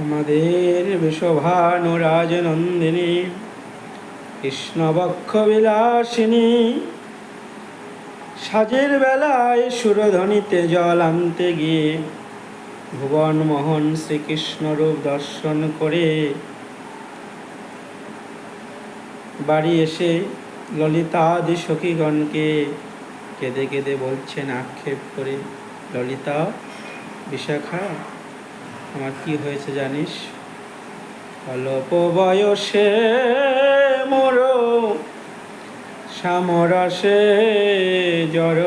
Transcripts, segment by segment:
আমাদের বিশ্বভানুরাজ নন্দিনী কৃষ্ণবক্ষ বিলাসিনী সাজের বেলায় সুরধ্বনিতে জল আনতে গিয়ে ভুবন মোহন শ্রীকৃষ্ণ রূপ দর্শন করে বাড়ি এসে ললিতাদি সখীগণকে কেঁদে কেঁদে বলছেন, আক্ষেপ করে, ললিতা বিশাখা আমার কি হয়েছে জানিস? অল্প বয়সে মোর, সামরসে জর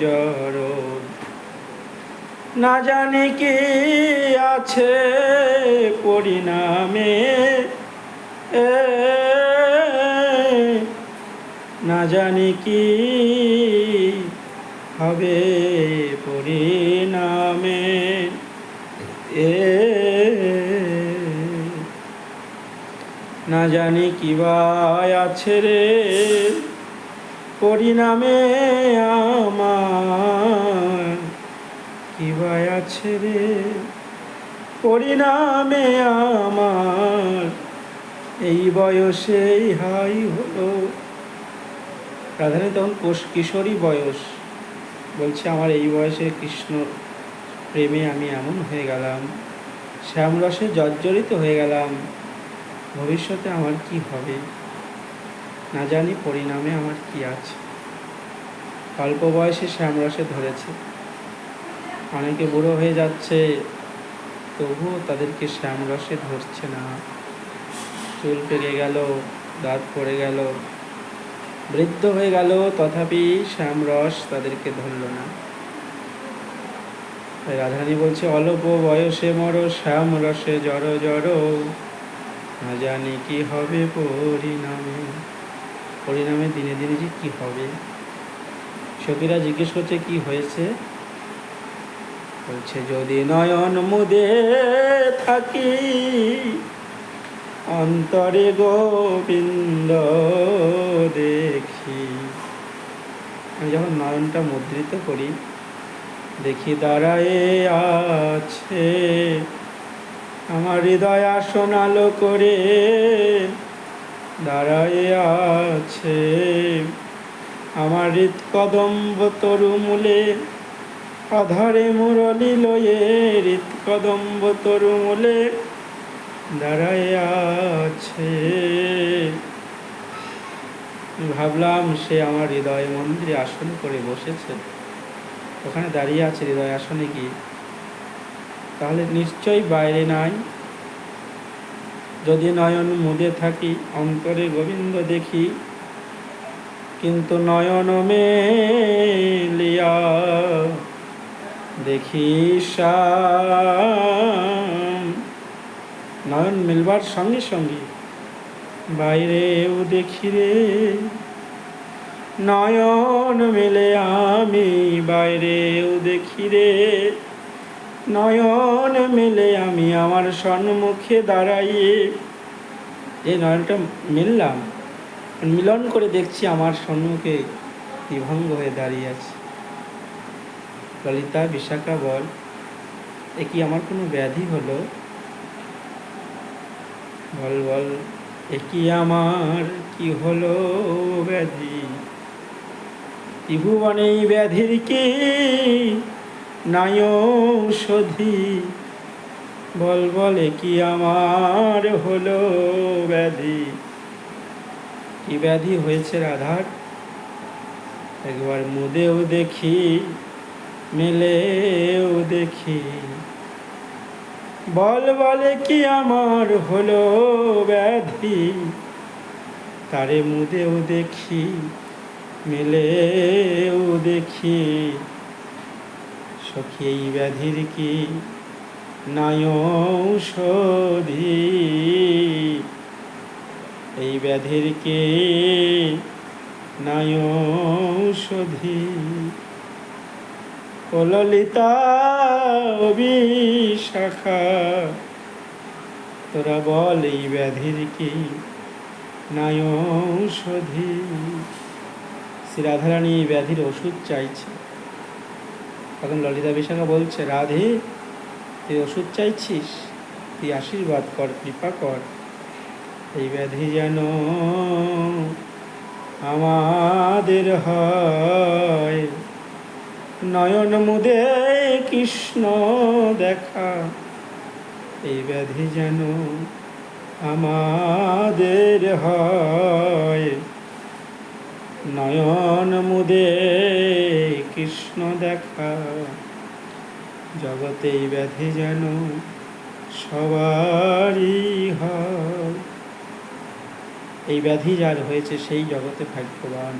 জর না জানি কি আছে পরিণামে, এ, না জানি কি হবে পরিণামে। না জানি কি বা আছে রে। পরিণামে আমার কি বা আছে রে? পরিণামে আমার এই বয়সেই হাই হলো। রাধারানী তখন কোষ- কিশোরী বয়স। বলছে, আমার এই বয়সে কৃষ্ণ প্রেমে আমি এমন হয়ে গেলাম শ্যামরসে জর্জরিত হয়ে গেলাম, ভবিষ্যতে আমার কি হবে? না জানি পরিণামে আমার কি আছে। অল্প বয়সে শ্যামরসে ধরেছে। অনেকে বুড়ো হয়ে যাচ্ছে, তবুও তাদেরকে শ্যামরসে ধরছে না। চুল পেকে গেল, দাঁত পড়ে গেল, বৃদ্ধ হয়ে গেল, তথাপি শ্যামরস তাদেরকে ধরল না। রাধারানী বলছে, অল্প বয়সে মর, শ্যাম রসে জড় জড়। না জানি কি হবে পরিণামে। পরিণামে দিনে দিনে যে কি হবে? সখীরা জিজ্ঞেস করছে, কি হয়েছে? বলছে, যদি নয়ন মুদে থাকি, অন্তরে গোবিন্দ দেখি। আমি যখন নয়নটা মুদ্রিত করি দেখি দাঁড়ায়ে আছে। আমার হৃদয় আসন আলো করে দাঁড়ায়ে আছে। আমার হৃৎকদম্ব তরুমূলে আধারে মুরলি লয়ে হৃৎকদম্ব তরুমূলে দাঁড়ায় আছে। ভাবলাম সে আমার হৃদয় মন্দিরে আসন করে বসেছে। ওখানে দাঁড়িয়ে আছে হৃদয় আসনে গিয়ে। তাহলে নিশ্চয়ই বাইরে নাই। যদি নয়ন মুদে থাকি, অন্তরে গোবিন্দ দেখি। কিন্তু নয়ন মেলিয়া দেখি নয়ন মিলবার সঙ্গে সঙ্গে বাইরেও দেখি রে। নয়ন মেলে আমি বাইরেও দেখি রে। নয়ন মেলে আমি আমার সম্মুখে দাঁড়াইয়ে। এই নয়নটা মিললাম। মিলন করে দেখছি আমার সম্মুখে বিভঙ্গ হয়ে দাঁড়িয়ে আছে। ললিতা, বিশাখা, বল, এ কি আমার কোনো ব্যাধি হলো? বল বল, এ কি আমার কি হলো ব্যাধি? ত্রিভুবনে ব্যাধির কি নাই বল, বলে, কি আমার হলো ব্যাধি? কি ব্যাধি হয়েছে রাধার? একবার মুদেও দেখি, মেলেও দেখি। বল, বলে, কি আমার হলো ব্যাধি? তারে মুদেও দেখি মেলেও দেখি, সখী এই ব্যাধির কি নাই ঔষধি? এই ব্যাধির কি নাই ঔষধি? ও ললিতা ও বিশাখা তোরা বল এই ব্যাধির কি নাই ঔষধি? শ্রী রাধারানী ব্যাধির ওষুধ চাইছে। তখন ললিতা বিশাখা বলছে, রাধে, তুই ওষুধ চাইছিস? তুই আশীর্বাদ কর, কৃপা কর। এই ব্যাধি যেন আমাদের হয়। নয়ন মুদে কৃষ্ণ দেখা। এই ব্যাধি যেন আমাদের হয়। নয়ন মুদে কৃষ্ণ দেখা। জগতে এই ব্যাধি যেন সবারই হয়। এই ব্যাধি যার হয়েছে, সেই জগতে ভাগ্যবান।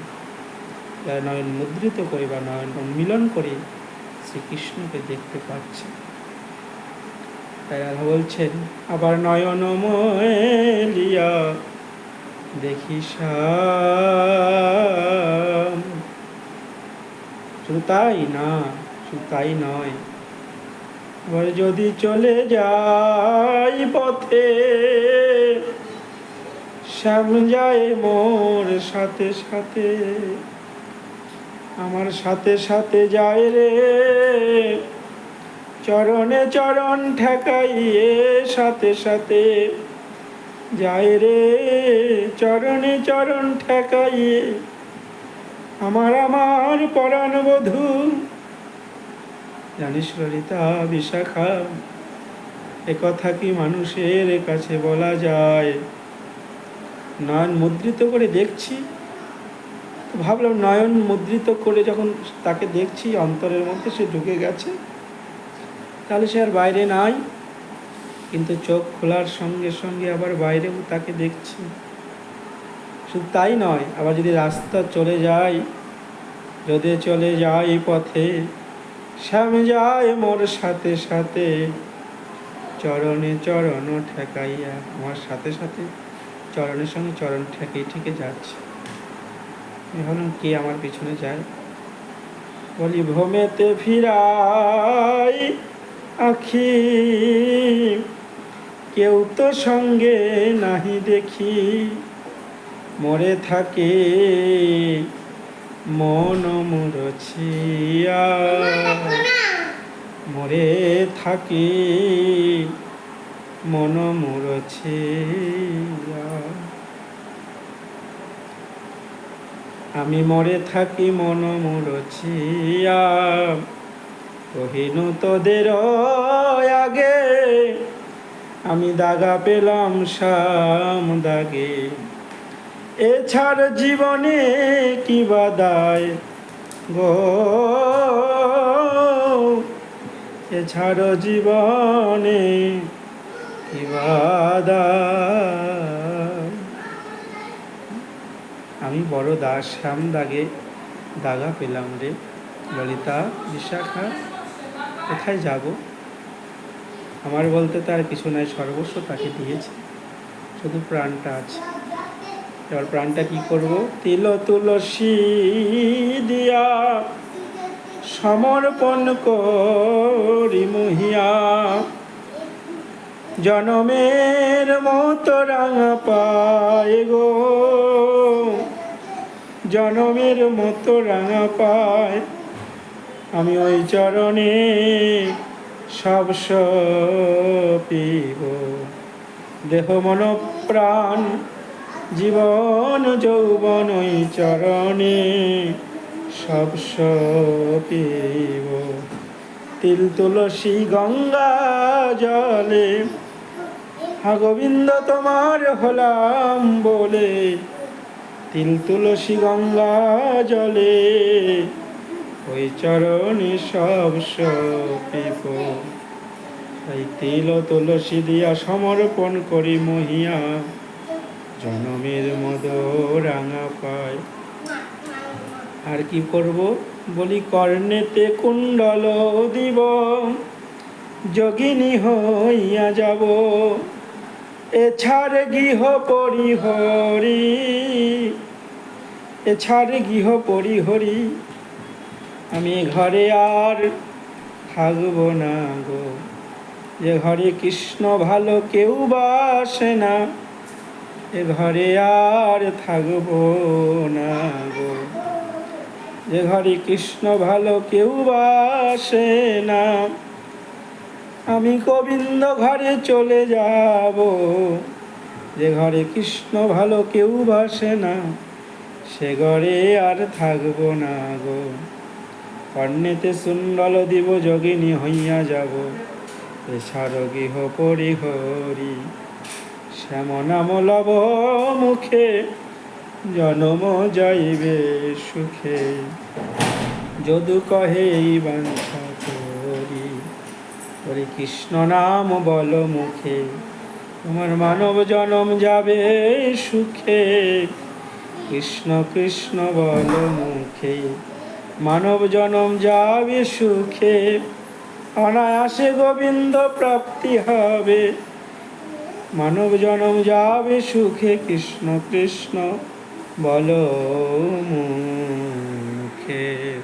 যারা নয়ন মুদ্রিত করে বা নয়ন উন্মিলন করে শ্রীকৃষ্ণকে দেখতে পাচ্ছে। তাই বলছেন, আবার নয়ন লিয়া দেখি। শুধু তাই না, শুধু তাই নয় যদি চলে যাই পথে শ্যাম যায় মোর সাথে সাথে, আমার সাথে সাথে যায় রে চরণে চরণ ঠেকাইয়ে সাথে সাথে যায় রে চরণে চরণ ঠেকাইয়ে। আমার আমার পরাণ বধূ। জানিস ললিতা বিশাখা, এ কথা কি মানুষের কাছে বলা যায়? নয়ন মুদ্রিত করে দেখছি। ভাবলাম নয়ন মুদ্রিত করে যখন তাকে দেখছি, অন্তরের মধ্যে সে ঢুকে গেছে, তাহলে সে আর বাইরে নাই। কিন্তু চোখ খোলার সঙ্গে সঙ্গে আবার বাইরেও তাকে দেখছি। শুধু তাই নয়, আবার যদি রাস্তা চলে যায় যদি চলে যায় পথে, শ্যাম যায় মোর সাথে সাথে, চরণে চরণ ঠেকাইয়া, আমার সাথে সাথে চরণের সঙ্গে চরণ ঠেকে ঠেকে যাচ্ছে। ভাবলাম কে আমার পিছনে যায়? বলি ভ্রমেতে ফিরাই আখি কেউ তো সঙ্গে নাহি দেখি, মরে থাকে মন মুরছিয়া। মরে থাকে মন মুরছিয়া। আমি মরে থাকি মন মুরছিয়া। কহিনু তোদের আগে, আমি দাগা পেলাম শাম দাগে। এছাড় জীবনে কি বাদায় গো? এছাড় জীবনে কি আমি বড় দাস, শ্যাম দাগে দাগা পেলাম রে, ললিতা, বিশাখা। কোথায় যাব? আমার বলতে তার কিছু নাই, সর্বস্ব তাকে দিয়েছে। শুধু প্রাণটা আছে। এবার প্রাণটা কি করব? তিল তুলসী দিয়া সমর্পণ করি মহিয়া। জনমের মতো রাঙা পায় গো। জনমের মতো রাঙা পায় আমি ওই চরণে সব পিব দেহ মন প্রাণ, জীবন, যৌবন ওই চরণে সব পিব তিল তুলসী গঙ্গা জলে, হা গোবিন্দ তোমার হলাম বলে। তিল তুলসী গঙ্গা জলে ওই চরণে সব তাই তিল তুলসী দিয়া সমর্পণ করি মহিয়া। জনমের মদ রাঙা পায়। আর কি করব? বলি কর্ণেতে কুণ্ডল দিব। যোগিনী হইয়া যাব। এছাড় গৃহ পরিহরি। এছাড় গৃহ পরিহরি। আমি ঘরে আর থাকব না গো। যে ঘরে কৃষ্ণ ভালো কেউ বাসে না। এ ঘরে আর থাকব না গো। যে ঘরে কৃষ্ণ ভালো কেউ বাসে না। আমি গোবিন্দ ঘরে চলে যাব। যে ঘরে কৃষ্ণ ভালো কেউ বাসে না। সে ঘরে আর থাকব না গো। কর্ণেতে সুন্দল দিব যোগিনী হইয়া যাব। এছাড় গৃহ পরিহরি শ্যাম নাম লব মুখে জনম যাইবে সুখে। যদু কহে এই বাঞ্ছা করি কৃষ্ণ নাম বল মুখে, তোমার মানব জনম যাবে সুখে। কৃষ্ণ কৃষ্ণ বল মুখে মানব জনম যাবে সুখে। অনায়াসে গোবিন্দ প্রাপ্তি হবে। মানব জনম যাবে সুখে কৃষ্ণ কৃষ্ণ বল মুখে।